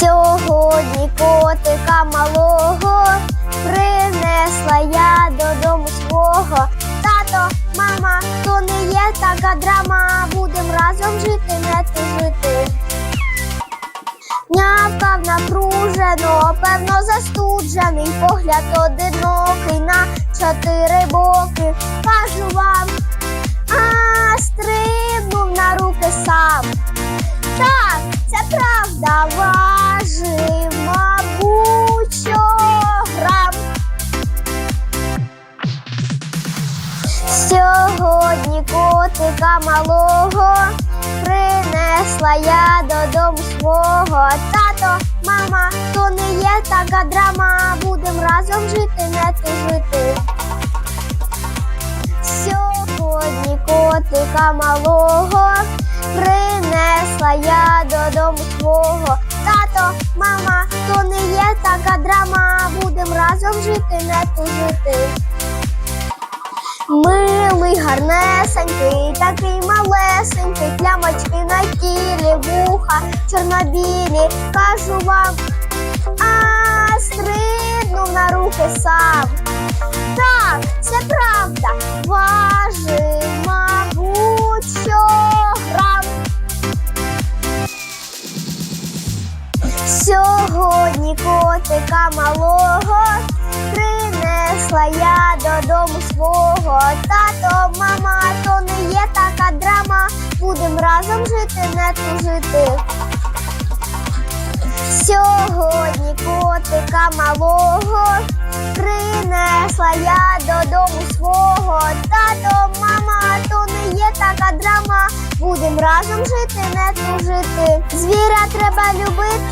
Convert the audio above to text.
Сьогодні котика малого принесла я додому свого. Тато, мама, то не є така драма. Будем разом жити, не тужити. Нявкав напружено, певно застуджений, погляд одинокий на чотири боки. Кажу вам, а стрибнув на руки сам. Так, це правда, котика малого принесла я додому свого. Тато, мама, то не є така драма. Будем разом жити, не тужити. Сьогодні котика малого принесла я додому свого. Тато, мама, то не є така драма. Будем разом жити, не тужити. Милий, гарнесенький, такий малесенький, плямочки на тілі, вуха чорнобілі. Кажу вам, а стрибнув на руки сам. Так, це правда, важив, мабуть, що грам. Сьогодні котика малого принесла я додому свого. Тато, мама, то не є така драма. Будем разом жити, не тужити. Сьогодні котика малого принесла я додому свого. Тато, мама, то не є така драма. Будем разом жити, не тужити. Звіря треба любити,